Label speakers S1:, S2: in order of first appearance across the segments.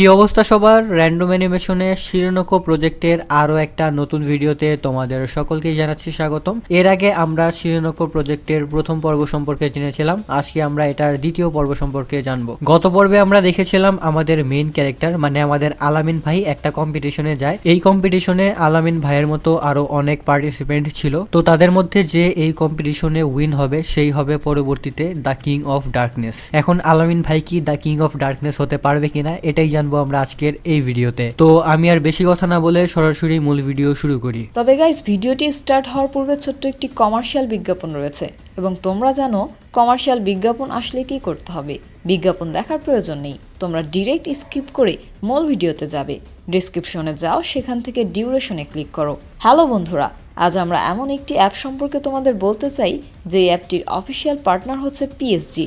S1: কি অবস্থা সবার? র্যান্ডম অ্যানিমেশনে শিরোনকো প্রজেক্টের আরও একটা নতুন ভিডিওতে তোমাদের সকলকেই জানাচ্ছি স্বাগতম। এর আগে আমরা শিরোনকো প্রজেক্টের প্রথম পর্ব সম্পর্কে জেনেছিলাম, আজকে আমরা এটার দ্বিতীয় পর্ব সম্পর্কে জানব। গত পর্বে আমরা দেখেছিলাম আমাদের মেইন ক্যারেক্টার মানে আমাদের আলামিন ভাই একটা কম্পিটিশনে যায়। এই কম্পিটিশনে আলামিন ভাইয়ের মতো আরও অনেক পার্টিসিপেন্ট ছিল। তো তাদের মধ্যে যে এই কম্পিটিশনে উইন হবে, সেই হবে পরবর্তীতে দ্য কিং অফ ডার্কনেস এখন আলামিন ভাই কি দ্য কিং অফ ডার্কনেস হতে পারবে কিনা, এটাই জানব। আমরা আজকের এই ভিডিওতে। তো আমি আর বেশি কথা না বলে সরাসরি মূল ভিডিও শুরু করি।
S2: তবে গাইস ভিডিওটি স্টার্ট হওয়ার পূর্বে ছোট্ট একটি কমার্শিয়াল বিজ্ঞাপন রয়েছে এবং তোমরা জানো কমার্শিয়াল বিজ্ঞাপন আসলে কি করতে হবে? বিজ্ঞাপন দেখার প্রয়োজন নেই। তোমরা ডিরেক্ট স্কিপ করে মূল ভিডিওতে যাবে। ডিসক্রিপশনে যাও, সেখান থেকে ডিউরেশনে ক্লিক করো। হ্যালো বন্ধুরা, আজ আমরা এমন একটি অ্যাপ সম্পর্কে তোমাদের বলতে চাই, যে অ্যাপটির অফিসিয়াল পার্টনার হচ্ছে পিএসজি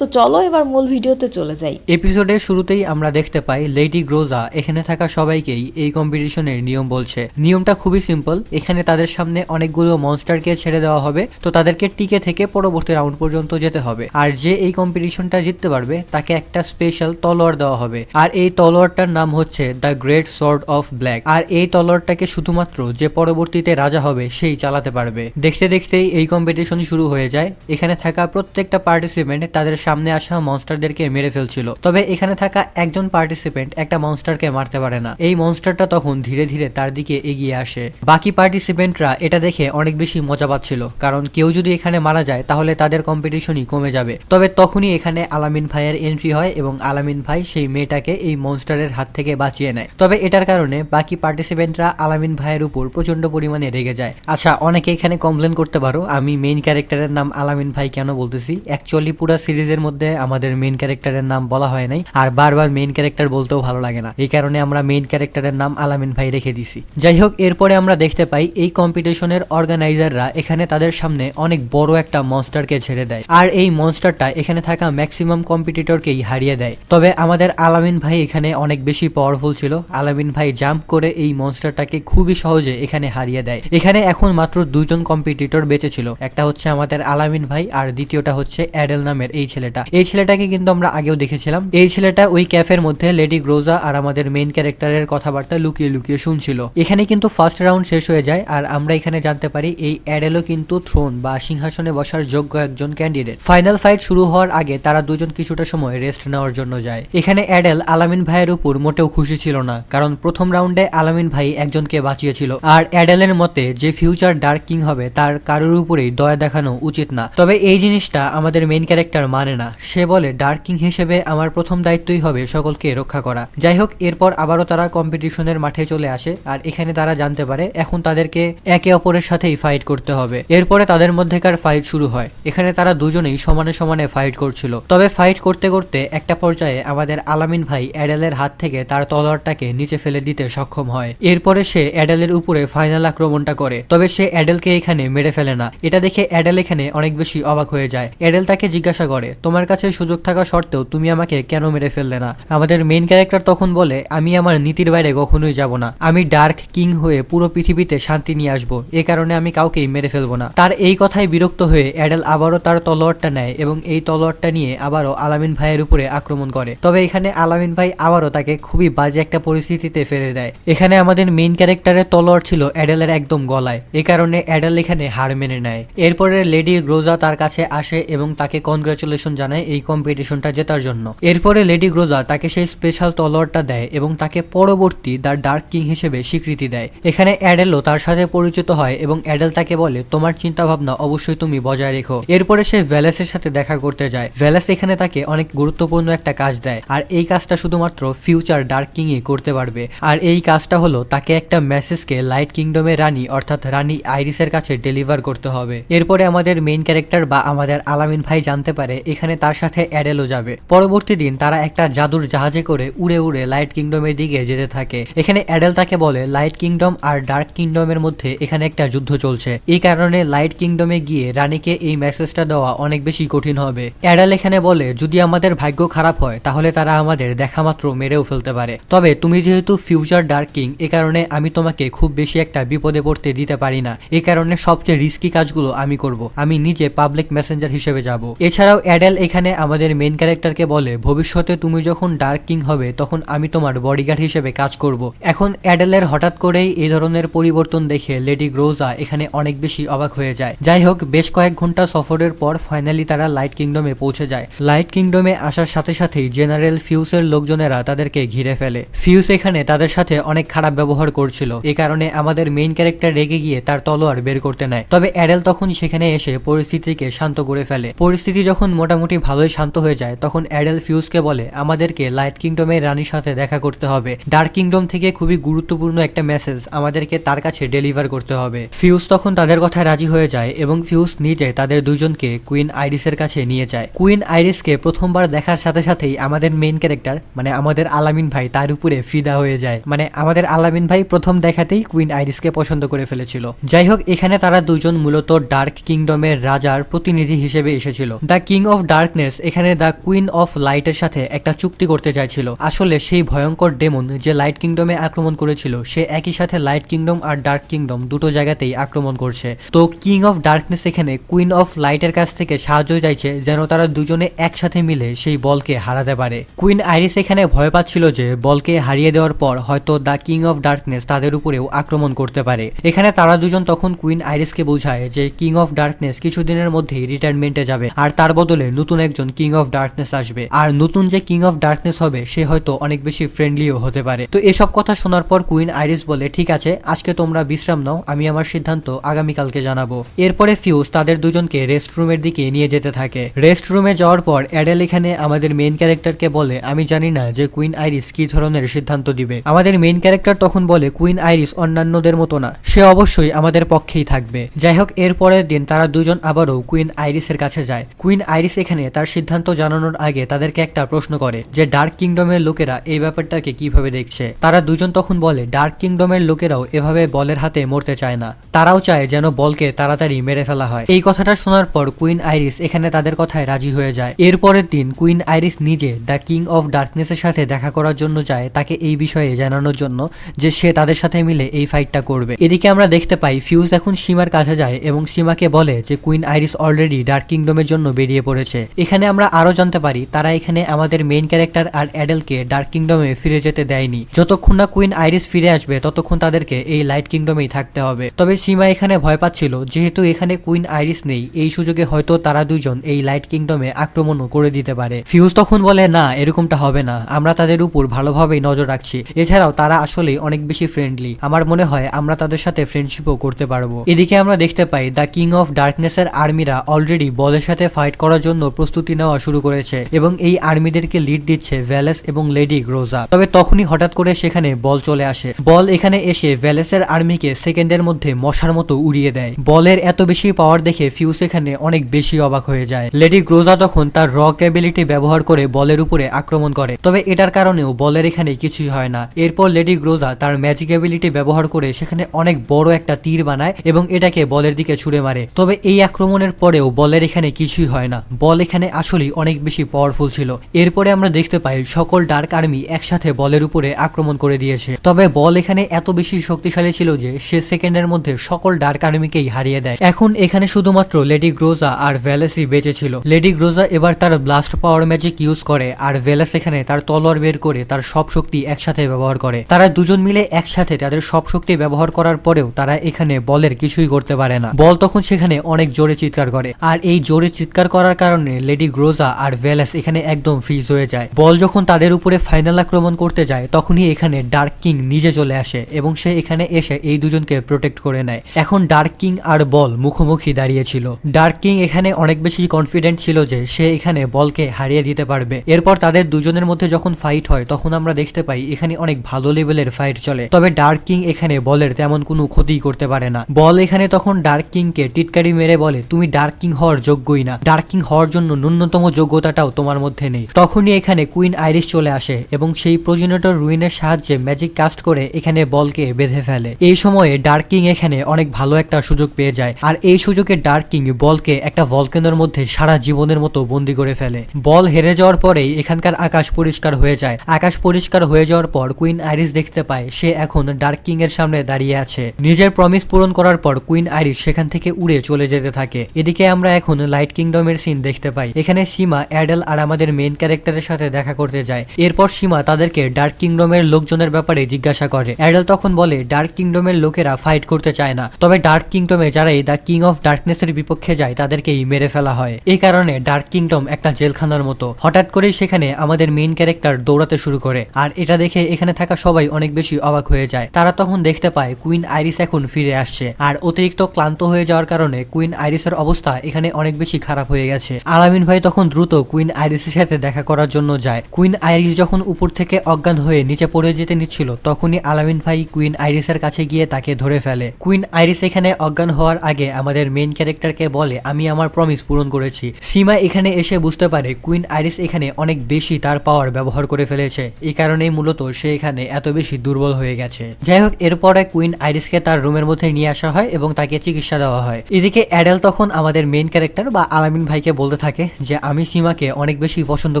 S2: তো চলো এবার মূল ভিডিওতে চলে যাই।
S1: এপিসোডের শুরুতেই আমরা দেখতে পাই লেডি গ্রোজা, এখানে থাকা সবাইকেই এই কম্পিটিশনের নিয়ম বলছে। নিয়মটা খুবই সিম্পল, এখানে তাদের সামনে অনেকগুলো মনস্টারকে ছেড়ে দেওয়া হবে, তো তাদেরকে টিকে থেকে পরবর্তী রাউন্ড পর্যন্ত যেতে হবে। আর যে এই কম্পিটিশনটা জিততে পারবে, তাকে একটা স্পেশাল তলোয়ার দেওয়া হবে। আর এই তলোয়ারটার নাম হচ্ছে the great sword of black আর এই তলোয়ারটাকে শুধুমাত্র যে পরবর্তীতে রাজা হবে, সেই চালাতে পারবে। দেখতে দেখতেই এই কম্পিটিশন শুরু হয়ে যায়। এখানে থাকা প্রত্যেকটা পার্টিসিপেন্ট তাদের সামনে আসা মনস্টারদেরকে মেরে ফেলছিল। তবে এখানে থাকা একজন পার্টিসিপেন্ট একটা মনস্টারকে মারতে পারে না। এই মনস্টারটা তখন ধীরে ধীরে তার দিকে এগিয়ে আসে। বাকি পার্টিসিপেন্টরা এটা দেখে অনেক বেশি মজা পাচ্ছিল। কারণ কেউ যদি এখানে মারা যায়, তাহলে তাদের কম্পিটিশনই কমে যাবে। তবে তখনই এখানে আলামিন ভাইয়ের এন্ট্রি হয় এবং আলামিন ভাই সেই মেয়েটাকে এই মনস্টারের হাত থেকে বাঁচিয়ে নেয়। তবে এটার কারণে বাকি পার্টিসিপেন্টরা আলামিন ভাইয়ের উপর প্রচণ্ড পরিমাণে রেগে যায়। আচ্ছা অনেকে এখানে কমপ্লেন করতে পারো। আমি মেইন ক্যারেক্টারের নাম আলামিন ভাই কেন বলতেছি? অ্যাকচুয়ালি পুরো সিরিজের মধ্যে আমাদের মেইন ক্যারেক্টারের নাম বলা হয় নাই, আর বারবার মেইন ক্যারেক্টার বলতেও ভালো লাগে না। এই কারণে আমরা মেইন ক্যারেক্টারের নাম আলামিন ভাই রেখে দিছি। যাই হোক, এরপরে আমরা দেখতে পাই এই কম্পিটিশনের অর্গানাইজাররা এখানে তাদের সামনে অনেক বড় একটা মনস্টারকে ছেড়ে দেয়। আর এই মনস্টারটা এখানে থাকা ম্যাক্সিমাম কম্পিটিটরকেই হারিয়ে দেয়। তবে আমাদের আলামিন ভাই এখানে অনেক বেশি পাওয়ারফুল ছিল। আলামিন ভাই জাম্প করে এই মনস্টারটাকে খুবই সহজে এখানে হারিয়ে দেয়। এখানে এখন মাত্র দুজন কম্পিটিটর বেঁচে ছিল। একটা হচ্ছে আমাদের আলামিন ভাই, আর দ্বিতীয়টা হচ্ছে অ্যাডেল নামের এই ছেলেটা। এই ছেলেটাকে কিন্তু আমরা আগেও দেখেছিলাম। এই ছেলেটা ওই ক্যাফের মধ্যে লেডি গ্রোজা আর আমাদের মেইন ক্যারেক্টারের কথাবার্তা লুকিয়ে লুকিয়ে শুনছিল। এখানে কিন্তু ফার্স্ট রাউন্ড শেষ হয়ে যায় আর আমরা এখানে জানতে পারি এই অ্যাডেলও কিন্তু থ্রোন বা সিংহাসনে বসার যোগ্য একজন ক্যান্ডিডেট ফাইনাল ফাইট শুরু হওয়ার আগে তারা দুজন কিছুটা সময় রেস্ট নেওয়ার জন্য যায়। এখানে অ্যাডেল আলামিন ভাইয়ের উপর মোটেও খুশি ছিল না, কারণ প্রথম রাউন্ডে আলামিন ভাই একজনকে বাঁচিয়েছিল। আর অ্যাডেলের মতে যে ফিউচার ডার্ক কিং হবে তার কারোর উপরেই দয়া দেখানো উচিত না। তবে এই জিনিসটা আমাদের মেইন ক্যারেক্টার মানে না। সে বলে, ডার্ক হিসেবে আমার প্রথম দায়িত্বই হবে সকলকে রক্ষা করা। যাই হোক এরপর আবারও তারা কম্পিটিশনের মাঠে চলে আসে, আর এখানে তারা জানতে পারে, এখন তাদেরকে একে অপরের সাথেই ফাইট করতে হবে। এরপরে তাদের মধ্যেকার ফাইট শুরু হয়। এখানে তারা দুজনেই সমানে সমানে ফাইট করছিল। তবে ফাইট করতে করতে একটা পর্যায়ে আমাদের আলামিন ভাই অ্যাডেলের হাত থেকে তার তলোয়ারটাকে নিচে ফেলে দিতে সক্ষম হয়। এরপরে সে অ্যাডেলের উপরে ফাইনাল আক্রমণটা করে। তবে সে অ্যাডেলকে এখানে মেরে ফেলে না। এটা দেখে অ্যাডেল এখানে অনেক বেশি অবাক হয়ে যায়। অ্যাডেল তাকে জিজ্ঞাসা করে তোমার কাছে সুযোগ থাকা সত্ত্বেও তুমি আমাকে কেন মেরে ফেললে না? আমাদের মেইন ক্যারেক্টার তখন বলে, আমি আমার নীতির বাইরে কখনোই যাব না। আমি ডার্ক কিং হয়ে পুরো পৃথিবীতে শান্তি নিয়ে আসব। এ কারণে আমি কাউকেই মেরে ফেলব না। তার এই কথায় বিরক্ত হয়ে অ্যাডেল আবারও তার তলোয়ারটা নেয় এবং এই তলোয়ারটা নিয়ে আবারও আলামিন ভাইয়ের উপরে আক্রমণ করে। তবে এখানে আলামিন ভাই আবারও তাকে খুবই বাজে একটা পরিস্থিতিতে ফেলে দেয়। এখানে আমাদের মেইন ক্যারেক্টারের তলোয়ার ছিল অ্যাডেলের একদম গলায়। এ কারণে অ্যাডেল এখানে হার মেনে নেয়। এরপরে লেডি গ্রোজা তার কাছে আসে এবং তাকে কনগ্রাচুলেশন জানায় এই কম্পিটিশনটা জেতার জন্য। এরপরে লেডি গ্রোজা তাকে সেই স্পেশাল তলোয়ারটা দেয় এবং তাকে পরবর্তী দ্য ডার্ক কিং হিসেবে স্বীকৃতি দেয়। এখানে অ্যাডেলও তার সাথে পরিচিত হয় এবং অ্যাডেল তাকে বলে, তোমার চিন্তা ভাবনা অবশ্যই তুমি বজায় রেখো। এরপরে সে ভ্যালেসের সাথে দেখা করতে যায়। ভ্যালেস এখানে তাকে অনেক গুরুত্বপূর্ণ একটা কাজ দেয় আর এই কাজটা শুধুমাত্র ফিউচার ডার্ক কিংই করতে পারবে। আর এই কাজটা হলো তাকে একটা মেসেজকে লাইট কিংডমের রানী, অর্থাৎ রানী আইরিসের কাছে ডেলিভার করতে হবে। এরপরে আমাদের মেইন ক্যারেক্টার বা আমাদের আলামিন ভাই জানতে পারে, এখানে তার সাথে অ্যাডেলও যাবে। পরবর্তী দিন তারা একটা জাদুর জাহাজে করে উড়ে উড়ে লাইট কিংডমের দিকে যেতে থাকে। এখানে অ্যাডেল তাকে বলে, লাইট কিংডম আর ডার্ক কিংডমের মধ্যে এখানে একটা যুদ্ধ চলছে। এই কারণে লাইট কিংডমে গিয়ে রানীকে এই মেসেজটা দেওয়া অনেক বেশি কঠিন হবে। অ্যাডেল এখানে বলে, যদি আমাদের ভাগ্য খারাপ হয়, তাহলে তারা আমাদের দেখামাত্র মেরেও ফেলতে পারে। তবে তুমি যেহেতু ফিউচার ডার্ক কিং, এ কারণে আমি তোমাকে খুব বেশি একটা বিপদে পড়তে দিতে পারি না। এই কারণে সবচেয়ে রিস্কি কাজগুলো আমি করব। আমি নিজে পাবলিক মেসেঞ্জার হিসেবে যাব। এছাড়াও অ্যাডেল এখানে আমাদের মেইন ক্যারেক্টারকে বলে, ভবিষ্যতে তুমি যখন ডার্ক কিং হবে, তখন আমি তোমার বডিগার্ড হিসেবে কাজ করব। এখন অ্যাডেলের হঠাৎ করেই এই ধরনের পরিবর্তন দেখে লেডি গ্রোজা এখানে অনেক বেশি অবাক হয়ে যায়। যাই হোক, বেশ কয়েক ঘণ্টা সফরের পর ফাইনালি তারা লাইট কিংডমে পৌঁছে যায়। লাইট কিংডমে আসার সাথে সাথেই জেনারেল ফিউসের লোকজনেরা তাদেরকে ঘিরে ফেলে। ফিউস এখানে তাদের সাথে অনেক খারাপ ব্যবহার করছিল। এ কারণে আমাদের মেইন ক্যারেক্টার রেগে গিয়ে তার তলোয়ার বের করতে নেয়। তবে অ্যাডেল তখন সেখানে এসে পরিস্থিতিকে শান্ত করে ফেলে। পরিস্থিতি যখন মোটামুটি ভালোই শান্ত হয়ে যায়, তখন অ্যাডেল ফিউজকে বলে, আমাদেরকে লাইট কিংডমের রানীর সাথে দেখা করতে হবে। ডার্ক কিংডম থেকে খুবই গুরুত্বপূর্ণ একটা মেসেজ, আমাদেরকে তার কাছে ডেলিভার করতে হবে। ফিউজ তখন তাদের কথায় রাজি হয়ে যায় এবং ফিউজ নিজে তাদের দুজনকে কুইন আইরিসের কাছে নিয়ে যায়। কুইন আইরিসকে প্রথমবার দেখার সাথে সাথেই আমাদের মেইন ক্যারেক্টার মানে আমাদের আলামিন ভাই, তার উপরে ফিদা হয়ে যায়। মানে আমাদের আলামিন ভাই প্রথম দেখাতেই কুইন আইরিসকে পছন্দ করে ফেলেছিল। যাই হোক, এখানে তারা দুজন মূলত ডার্ক কিংডমের রাজার প্রতিনিধি হিসেবে এসেছিল। দ্য কিং অফ ডার্কনেস এখানে দ্য কুইন অফ লাইটের সাথে একটা চুক্তি করতে চাইছিল। আসলে সেই ভয়ঙ্কর ডেমন যে লাইট কিংডমে আক্রমণ করেছিল, সে একই সাথে লাইট কিংডম আর ডার্ক কিংডম দুটো জায়গাতেই আক্রমণ করছে। তো কিং অফ ডার্কনেস এখানে কুইন অফ লাইটের কাছ থেকে সাহায্য চাইছে যেন তারা দুজনে একসাথে মিলে সেই বলকে হারাতে পারে। কুইন আইরিস এখানে ভয় পাচ্ছিল যে বলকে হারিয়ে দেওয়ার পর হয়তো দ্য কিং অফ ডার্কনেস তাদের উপরেও আক্রমণ করতে পারে। এখানে তারা দুজন তখন কুইন আইরিসকে বোঝায় যে কিং অফ ডার্কনেস কিছুদিনের মধ্যেই রিটায়ারমেন্টে যাবে, আর তার বদলে নতুন একজন কিং অফ ডার্কনেস আসবে। আর নতুন যে কিং অফ ডার্কনেস হবে, সে হয়তো অনেক বেশি ফ্রেন্ডলিও হতে পারে। তো এসব কথা শোনার পর কুইন আইরিস বলে, ঠিক আছে, আজকে তোমরা বিশ্রাম নাও, আমি আমার সিদ্ধান্ত আগামীকালকে জানাব। এরপরে ফিউজ তাদের দুজনকে রেস্ট রুমের দিকে নিয়ে যেতে থাকে। রেস্ট রুমে যাওয়ার পর অ্যাডেল এখানে আমাদের মেইন ক্যারেক্টারকে বলে, আমি জানি না যে কুইন আইরিস কি ধরনের সিদ্ধান্ত দিবে। আমাদের মেইন ক্যারেক্টার তখন বলে কুইন আইরিস অন্যান্যদের মতো না, সে অবশ্যই আমাদের পক্ষেই থাকবে। যাই হোক এর পরের দিন তারা দুজন আবারও কুইন আইরিসের কাছে যায়। কুইন আইরিস এখানে তার সিদ্ধান্ত জানানোর আগে তাদেরকে একটা প্রশ্ন করে যে ডার্ক কিংডমের লোকেরা এই ব্যাপারটাকে কীভাবে দেখছে? তারা দুজন তখন বলে ডার্ক কিংডমের লোকেরাও এভাবে বলের হাতে মরতে চায় না। তারাও চায় যেন বলকে তাড়াতাড়ি মেরে ফেলা হয়। এই কথাটা শোনার পর কুইন আইরিস এখানে তাদের কথায় রাজি হয়ে যায়। এর পরের দিন কুইন আইরিস নিজে দ্য কিং অফ ডার্কনেসের সাথে দেখা করার জন্য যায় তাকে এই বিষয়ে জানানোর জন্য যে সে তাদের সাথে মিলে এই ফাইটটা করবে। এদিকে আমরা দেখতে পাই ফিউজ এখন সীমার কাছে যায় এবং সীমাকে বলে যে কুইন আইরিস অলরেডি ডার্ক কিংডমের জন্য বেরিয়ে পড়েছে। এখানে আমরা আরও জানতে পারি, তারা এখানে আমাদের মেইন ক্যারেক্টার আর অ্যাডেলকে ডার্ক কিংডমে ফিরে যেতে দেয়নি। যতক্ষণ না কুইন আইরিস ফিরে আসবে, ততক্ষণ তাদেরকে এই লাইট কিংডমেই থাকতে হবে। তবে সীমা এখানে ভয় পাচ্ছিল, যেহেতু এখানে কুইন আইরিস নেই, এই সুযোগে হয়তো তারা দুজন এই লাইট কিংডমে আক্রমণও করে দিতে পারে। ফিউজ তখন বলে, না, এরকমটা হবে না। আমরা তাদের উপর ভালোভাবেই নজর রাখছি। এছাড়াও তারা আসলে অনেক বেশি ফ্রেন্ডলি আমার মনে হয় আমরা তাদের সাথে ফ্রেন্ডশিপও করতে পারব। এদিকে আমরা দেখতে পাই দ্য কিং অফ ডার্কনেসের আর্মিরা অলরেডি বলের সাথে ফাইট করার জন্য প্রস্তুতি নেওয়া শুরু করেছে এবং এই আর্মিদেরকে লিড দিচ্ছে ভ্যালেস এবং লেডি গ্রোজা তবে তখনই হঠাৎ করে সেখানে বল চলে আসে। বল এখানে এসে ভ্যালেসের আর্মিকে সেকেন্ডের মধ্যে মশার মতো উড়িয়ে দেয়। বলের এত বেশি পাওয়ার দেখে ফিউস এখানে অনেক বেশি অবাক হয়ে যায়। লেডি গ্রোজা তখন তার রক অ্যাবিলিটি ব্যবহার করে বলের উপরে আক্রমণ করে। তবে এটার কারণেও বলের এখানে কিছুই হয় না। এরপর লেডি গ্রোজা তার ম্যাজিক অ্যাবিলিটি ব্যবহার করে সেখানে অনেক বড় একটা তীর বানায় এবং এটাকে বলের দিকে ছুড়ে মারে। তবে এই আক্রমণের পরেও বলের এখানে কিছুই হয় না। বল এখানে আসলেই অনেক বেশি পাওয়ারফুল ছিল। এরপরে আমরা দেখতে পাই সকল ডার্ক আর্মি একসাথে বলের উপরে আক্রমণ করে দিয়েছে। তবে বল এখানে এত বেশি শক্তিশালী ছিল যে সে সেকেন্ডের মধ্যে সকল ডার্ক আর্মিকেই হারিয়ে দেয়। এখন এখানে শুধুমাত্র লেডি গ্রোজা আর ভ্যালেসি বেঁচে ছিল। লেডি গ্রোজা এবার তার ব্লাস্ট পাওয়ার ম্যাজিক ইউজ করে আর ভ্যালেস এখানে তার তলোয়ার বের করে তার সব শক্তি একসাথে ব্যবহার করে। তারা দুজন মিলে একসাথে তাদের সব শক্তি ব্যবহার করার পরেও তারা এখানে বলের কিছুই করতে পারে না। বল তখন সেখানে অনেক জোরে চিৎকার করে। আর এই জোরে চিৎকার করার কারণে কারণে লেডি গ্রোজা আর ভ্যালাস এখানে একদম ফ্রিজ হয়ে যায়। বল যখন তাদের উপরে ফাইনাল আক্রমণ করতে যায়, তখনই এখানে ডার্ক কিং নিজে চলে আসে এবং সে এখানে এসে এই দুজনকে প্রোটেক্ট করে নেয়। এখন ডার্ক কিং আর বল মুখোমুখি দাঁড়িয়েছিল ডার্ক কিং এখানে অনেক বেশি কনফিডেন্ট ছিল যে সে এখানে বলকে হারিয়ে দিতে পারবে। এরপর তাদের দুজনের মধ্যে যখন ফাইট হয়, তখন আমরা দেখতে পাই এখানে অনেক ভালো লেভেলের ফাইট চলে। তবে ডার্ক কিং এখানে বলের তেমন কোনো ক্ষতি করতে পারে না। বল এখানে তখন ডার্ক কিংকে টিটকারি মেরে বলে, তুমি ডার্ক কিং হওয়ার যোগ্যই না। ডার্ক কিং হওয়ার জন্য ন্যূনতম যোগ্যতাটাও তোমার মধ্যে নেই। তখনই এখানে কুইন আইরিশ চলে আসে এবং সেই প্রজেনেটর রুইনের সাহায্যে ম্যাজিক কাস্ট করে এখানে বলকে বেঁধে ফেলে। এই সময়ে ডার্ক এখানে অনেক ভালো একটা সুযোগ পেয়ে যায় আর এই সুযোগে ডার্ক বলকে একটা ভলকেনোর মধ্যে সারা জীবনের মতো বন্দি করে ফেলে। বল হেরে যাওয়ার পরেই এখানকার আকাশ পরিষ্কার হয়ে যায়। আকাশ পরিষ্কার হয়ে যাওয়ার পর কুইন আইরিশ দেখতে পায় সে এখন ডার্ক এর সামনে দাঁড়িয়ে আছে। নিজের প্রমিস পূরণ করার পর কুইন আইরিশ সেখান থেকে উড়ে চলে যেতে থাকে। এদিকে আমরা এখন লাইট কিংডমের সিন দেখতে পাই। এখানে সীমা, অ্যাডেল আর আমাদের মেইন ক্যারেক্টারের সাথে দেখা করতে যায়। এরপর সীমা তাদেরকে ডার্ক কিংডমের লোকজনের ব্যাপারে জিজ্ঞাসা করে। অ্যাডেল তখন বলে ডার্ক কিংডমের লোকেরা ফাইট করতে চায় না। তবে ডার্ক কিংডমে যারাই দ্য কিং অফ ডার্কনেসের বিপক্ষে যায়, তাদেরকেই মেরে ফেলা হয়। এই কারণে ডার্ক কিংডম একটা জেলখানার মতো। হঠাৎ করেই সেখানে আমাদের মেইন ক্যারেক্টার দৌড়াতে শুরু করে। আর এটা দেখে এখানে থাকা সবাই অনেক বেশি অবাক হয়ে যায়। তারা তখন দেখতে পায় কুইন আইরিস এখন ফিরে আসছে। আর অতিরিক্ত ক্লান্ত হয়ে যাওয়ার কারণে কুইন আইরিসের অবস্থা এখানে অনেক বেশি খারাপ হয়ে গেছে। আলামিন ভাই তখন দ্রুত কুইন আইরিসের সাথে দেখা করার জন্য যায়। কুইন আইরিস যখন উপর থেকে অজ্ঞান হয়ে নিচে পড়ে যেতে নিচ্ছিল, তখনই আলামিন ভাই কুইন আইরিসের কাছে গিয়ে তাকে ধরে ফেলে। কুইন আইরিস এখানে অজ্ঞান হওয়ার আগে আমাদের মেইন ক্যারেক্টারকে বলে, আমি আমার প্রমিস পূরণ করেছি। সীমা এখানে এসে বুঝতে পারে কুইন আইরিস এখানে অনেক বেশি তার পাওয়ার ব্যবহার করে ফেলেছে। এই কারণেই মূলত সে এখানে এত বেশি দুর্বল হয়ে গেছে। যাই হোক, এরপরে কুইন আইরিসকে তার রুমের মধ্যে নিয়ে আসা হয় এবং তাকে চিকিৎসা দেওয়া হয়। এদিকে অ্যাডেল তখন আমাদের মেইন ক্যারেক্টার বা আলামিন ভাইকে বলতে থাকে যে আমি সীমাকে অনেক বেশি পছন্দ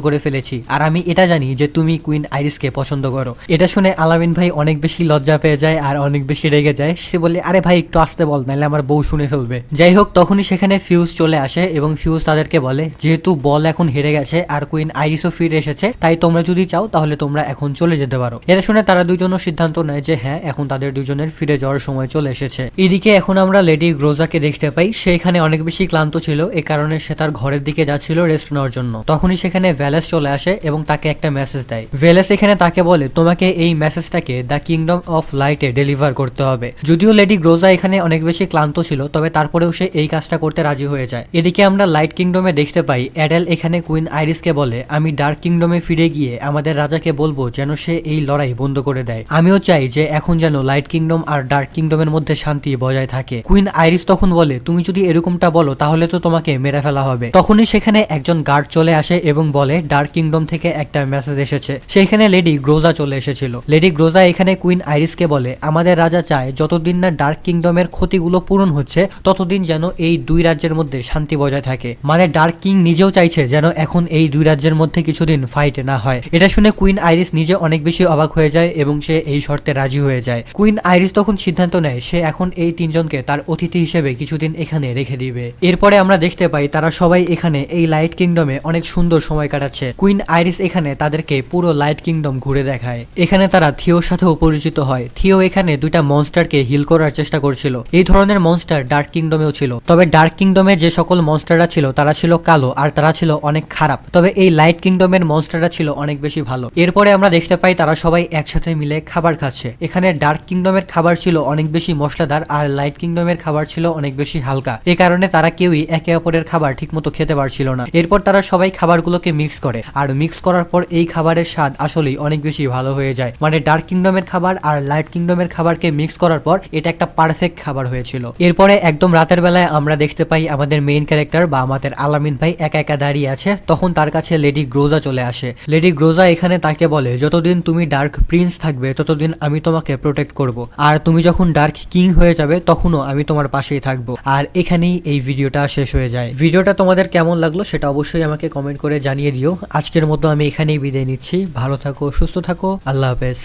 S1: করে ফেলেছি। আর আমি এটা জানি যে তুমি কুইন আইরিসকে পছন্দ করো। এটা শুনে আলামিন ভাই অনেক বেশি লজ্জা পেয়ে যায় আর অনেক বেশি রেগে যায়। সে বলে, আরে ভাই, একটু আসতে বল, নাহলে আমার বউ শুনে ফেলবে। যাই হোক, তখনই সেখানে ফিউজ চলে আসে এবং ফিউজ তাদেরকে বলে, যেহেতু বল এখন হেরে গেছে আর কুইন আইরিসও ফিরে এসেছে, তাই তোমরা যদি চাও, তাহলে তোমরা এখন চলে যেতে পারো। এটা শুনে তারা দুজনও সিদ্ধান্ত নেয় যে হ্যাঁ এখন তাদের দুজনের ফিরে যাওয়ার সময় চলে এসেছে। এদিকে এখন আমরা লেডি গ্রোজাকে দেখতে পাই। সে এখানে অনেক বেশি ক্লান্ত ছিল, এ কারণে সে তার ঘরের দিকে যাচ্ছিল রেস্ট নেওয়ার জন্য। তখনই সেখানে ভ্যালেস চলে আসে এবং তাকে একটা মেসেজ দেয়। ভ্যালেস এখানে তাকে বলে, তোমাকে এই মেসেজটাকে দ্য কিংডম অফ লাইটে ডেলিভার করতে হবে। যদিও লেডি গ্রোজা এখানে অনেক বেশি ক্লান্ত ছিল, তবে তারপরেও সে এই কাজটা করতে রাজি হয়ে যায়। এদিকে আমরা লাইট কিংডমে দেখতে পাই অ্যাডেল এখানে কুইন আইরিসকে বলে, আমি ডার্ক কিংডমে ফিরে গিয়ে আমাদের রাজাকে বলব যেন সে এই লড়াই বন্ধ করে দেয়। আমিও চাই যে এখন যেন লাইট কিংডম আর ডার্ক কিংডমের মধ্যে শান্তি বজায় থাকে। কুইন আইরিস তখন বলে, তুমি যদি এরকমটা বলো, তাহলে তো তোমাকে মেরে ফেলা হবে। তখনই সেখানে একজন গার্ড চলে আসে এবং বলে ডার্ক কিংডম থেকে একটা মেসেজ এসেছে। সেখানে লেডি গ্রোজা চলে এসেছিল। লেডি গ্রোজা এখানে কুইন আইরিসকে বলে, আমাদের রাজা চায় যতদিন না ডার্ক কিংডমের ক্ষতিগুলো পূরণ হচ্ছে, ততদিন যেন এই দুই রাজ্যের মধ্যে শান্তি বজায় থাকে। মানে ডার্ক কিং নিজেও চাইছে যেন এখন এই দুই রাজ্যের মধ্যে কিছুদিন ফাইট না হয়। এটা শুনে কুইন আইরিস নিজে অনেক বেশি অবাক হয়ে যায় এবং সে এই শর্তে রাজি হয়ে যায়। কুইন আইরিস তখন সিদ্ধান্ত নেয়, সে এখন এই তিনজনকে তার অতিথি হিসেবে কিছুদিন এখানে রেখে দিবে। এরপরে আমরা দেখতে পাই তারা সবাই এখানে এই লাইট কিংডমে অনেক সুন্দর সময় কাটাচ্ছে। কুইন আইরিস এখানে তাদেরকে পুরো লাইট কিংডম ঘুরে দেখায়। এখানে তারা থিওর সাথেও পরিচিত হয়। থিও এখানে দুইটা মনস্টারকে হিল করার চেষ্টা করছিল। এই ধরনের মনস্টার ডার্ক কিংডমেও ছিল। তবে ডার্ক কিংডমের যে সকল মনস্টাররা ছিল, তারা ছিল কালো আর তারা ছিল অনেক খারাপ। তবে এই লাইট কিংডমের মনস্টাররা ছিল অনেক বেশি ভালো। এরপরে আমরা দেখতে পাই তারা সবাই একসাথে মিলে খাবার খাচ্ছে। এখানে ডার্ক কিংডমের খাবার ছিল অনেক বেশি মশলাদার আর লাইট কিংডমের খাবার ছিল অনেক বেশি হালকা। এ কারণে তারা কেউই একে অপরের খাবার ঠিকমতো খেতে পারছিল না। এরপর তারা সবাই খাবারগুলোকে মিক্স করে। আর মিক্স করার পর এই খাবারের স্বাদ আসলেই অনেক বেশি ভালো হয়ে যায়। মানে ডার্ক কিংডমের খাবার আর লাইট কিংডমের খাবারকে মিক্স করার পর এটা একটা পারফেক্ট খাবার হয়েছিল। এরপরে একদম রাতের বেলায় আমরা দেখতে পাই আমাদের মেইন ক্যারেক্টার বা আমাদের আলামিন ভাই একা একা দাঁড়িয়ে আছে। তখন তার কাছে লেডি গ্রোজা চলে আসে। লেডি গ্রোজা এখানে তাকে বলে, যতদিন তুমি ডার্ক প্রিন্স থাকবে, ততদিন আমি তোমাকে প্রোটেক্ট করব। আর তুমি যখন ডার্ক কিং হয়ে যাবে, তখনও আমি তোমার পাশেই থাকব। আর এখানেই এই ভিডিওটা শেষ হয়ে যায়। ভিডিওটা তোমাদের কেমন লাগল সেটা অবশ্যই আমাকে কমেন্ট করে জানিয়ে দিও। আজকের মতো আমি এখানেই বিদায় নিচ্ছি। ভালো থাকো, সুস্থ থাকো। আল্লাহ হাফেজ।